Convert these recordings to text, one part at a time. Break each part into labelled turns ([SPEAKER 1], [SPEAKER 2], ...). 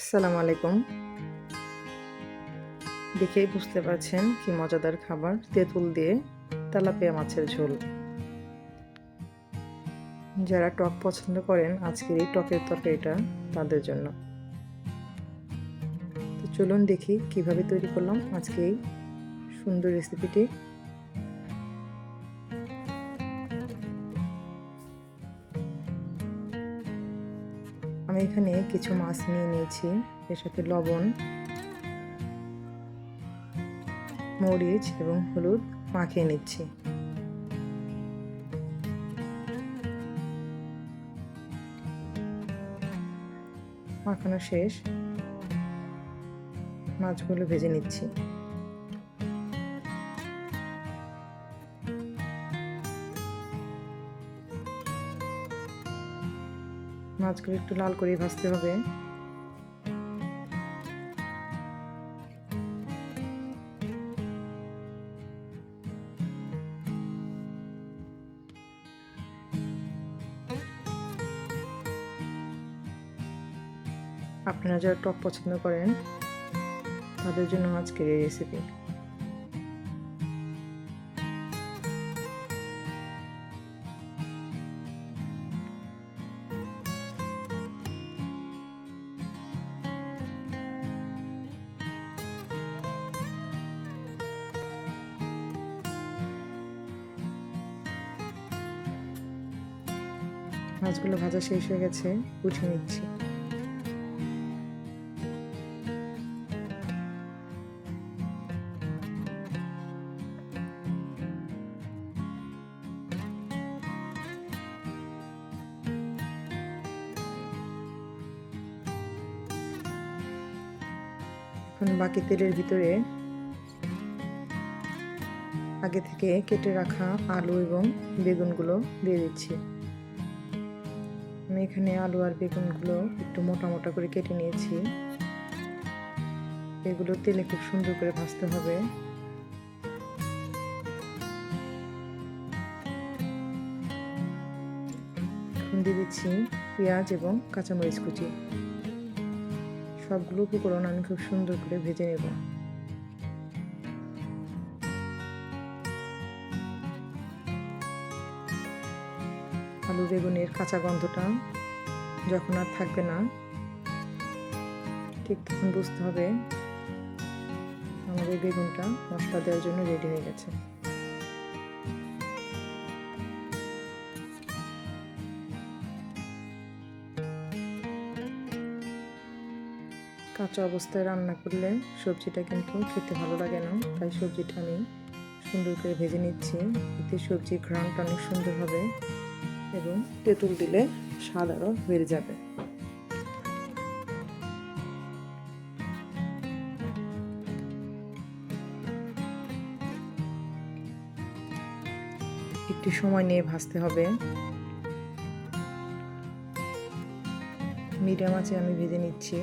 [SPEAKER 1] আসসালামু আলাইকুম। দেখেই বুঝতে পারছেন কি মজাদার খাবার। তেঁতুল দিয়ে তেলাপিয়া মাছের ঝোল। যারা টক পছন্দ করেন, আজকের এই টকের তরকারিটা তাদের জন্য। তো চলুন দেখি কীভাবে তৈরি করলাম আজকে এই সুন্দর রেসিপিটি এখানে কিছু মাছ নিয়ে নিয়েছি। এর সাথে লবণ, মরিচ এবং হলুদ মাখিয়ে নিচ্ছি। মাখানো শেষ। মাছগুলো ভেজে নিচ্ছি। মাছগুলো একটু লাল করে ভাজতে হবে। আপনারা যারা টক পছন্দ করেন, তাদের জন্য আজকের এই রেসিপি মাছগুলো ভাজা শেষ হয়ে গেছে উঠে নিচ্ছি। এখন বাকি তেলের ভিতরে আগে থেকে কেটে রাখা আলু এবং বেগুনগুলো দিয়ে দিচ্ছি। আমি এখানে আলু আর বেগুনগুলো একটু মোটা মোটা করে কেটে নিয়েছি। এগুলো তেলে খুব সুন্দর করে ভাজতে হবে। দিয়ে দিচ্ছি পেঁয়াজ এবং কাঁচামরিচ কুচি। সবগুলো উপকরণ আমি খুব সুন্দর করে ভেজে নেব। আলু বেগুনের কাঁচা গন্ধটা যখন আর থাকবে না, ঠিক তখন বুঝতে হবে আমাদের বেগুনটা মশলা দেওয়ার জন্য রেডি হয়ে গেছে। কাঁচা অবস্থায় রান্না করলে সবজিটা কিন্তু খেতে ভালো লাগে না, তাই সবজিটা আমি সুন্দর করে ভেজে নিচ্ছি। এতে সবজির ঘ্রাণটা অনেক সুন্দর হবে। এবং তেঁতুল দিলে স্বাদ আরও বেড়ে যাবে। একটু সময় নিয়ে ভাজতে হবে। মিডিয়াম আছে আমি ভেজে নিচ্ছি।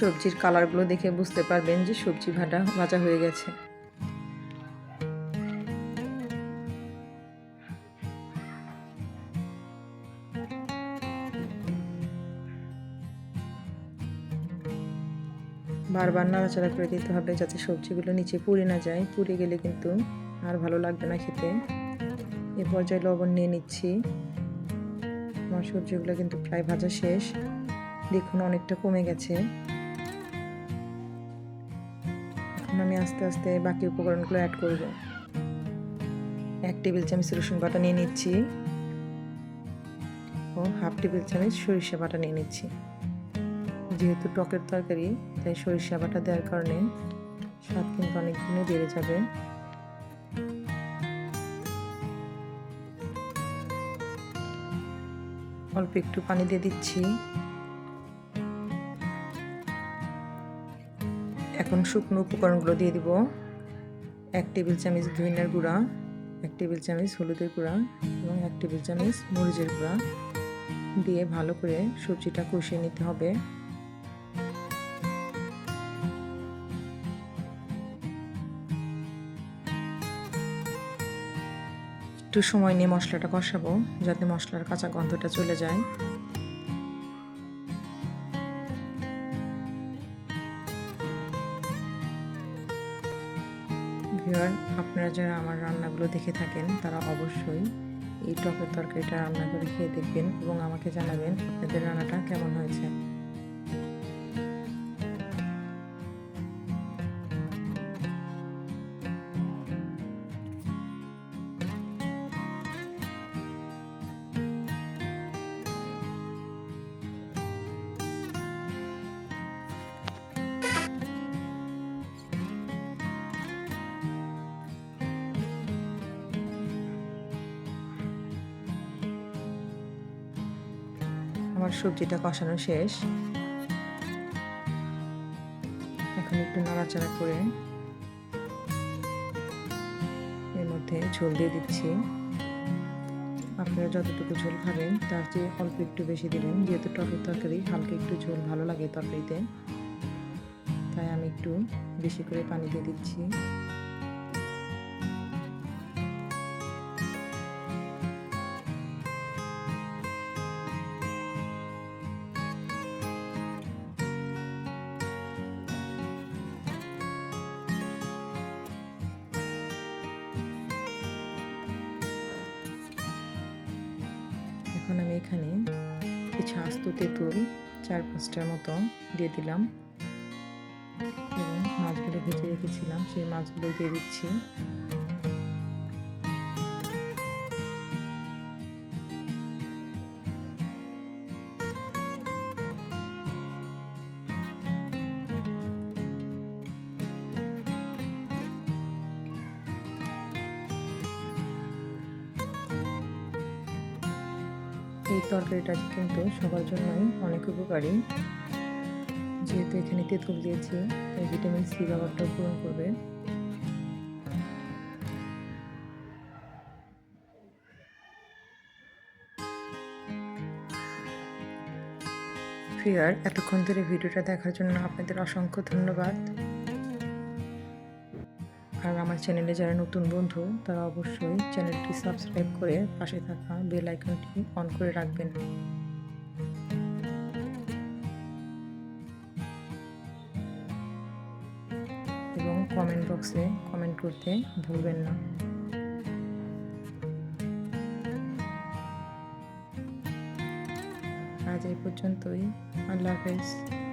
[SPEAKER 1] সবজির কালারগুলো দেখে বুঝতে পারবেন যে সবজি ভাজা ভাজা হয়ে গেছে। বারবার নাড়াচাড়া করে দিতে হবে যাতে সবজিগুলো নিচে পুড়ে না যায়। পুড়ে গেলে কিন্তু আর ভালো লাগবে না খেতে। এ পর্যায়ে লবণ নিয়ে নিচ্ছি। আমার সবজিগুলো কিন্তু প্রায় ভাজা শেষ। দেখুন, অনেকটা কমে গেছে। এখন আমি আস্তে আস্তে বাকি উপকরণগুলো অ্যাড করব। এক টেবিল চামচ রসুন বাটা নিয়ে নিচ্ছি। ও, হাফ টেবিল চামচ সরিষা বাটা নিয়ে নিচ্ছি। যেহেতু টকের তরকারি, তাই সরিষা বাটা দেওয়ার কারণে স্বাদ কিন্তু অনেক বেড়ে যাবে। অল্প একটু পানি দিয়ে দিচ্ছি। এখন শুকনো উপকরণগুলো দিয়ে দিব। এক টেবিল চামচ ধুইনার গুঁড়া, এক টেবিল চামচ হলুদের গুঁড়া এবং এক টেবিল চামচ মরিচের গুঁড়া দিয়ে ভালো করে সবজিটা কষিয়ে নিতে হবে। একটু সময় নিয়ে মশলাটা কষাবো যাতে মশলার কাঁচা গন্ধটা চলে যায়। যারা আমার রান্নাগুলো দেখে থাকেন, তারা অবশ্যই এই টপের তরকারিটা রান্না করে খেয়ে দেখবেন এবং আমাকে জানাবেন আপনাদের রান্নাটা কেমন হয়েছে। আমার সবজিটা কষানো শেষ। এখন একটু নাড়াচাড়া করে এর মধ্যে ঝোল দিয়ে দিচ্ছি। আপনারা যতটুকু ঝোল খাবেন, তার চেয়ে অল্প একটু বেশি দিবেন। যেহেতু টকের তরকারি, হালকা একটু ঝোল ভালো লাগে তরকারিতে। তাই আমি একটু বেশি করে পানি দিয়ে দিচ্ছি। এখন আমি এখানে কিছু আস্ত তেঁতুল চার পাঁচটার মতো দিয়ে দিলাম। এবং মাছগুলো ভেজে রেখেছিলাম, সেই মাছগুলো দিয়ে দিচ্ছি। এই তরকারিটা কিন্তু সবার জন্যই অনেক উপকারী। যেহেতু এখানে তেঁতুল দিয়েছি, তাই ভিটামিন সি ব্যাপারটাও পূরণ করবে। ফিয়ার এতক্ষণ ধরে ভিডিওটা দেখার জন্য আপনাদের অসংখ্য ধন্যবাদ। আর আমার চ্যানেলে যারা নতুন বন্ধু, তারা অবশ্যই চ্যানেলটি সাবস্ক্রাইব করে পাশে থাকা বেল আইকনটি অন করে রাখবেন। এবং কমেন্ট বক্সে কমেন্ট করতে ভুলবেন না। আজ এই পর্যন্তই। আল্লাহ হাফেজ।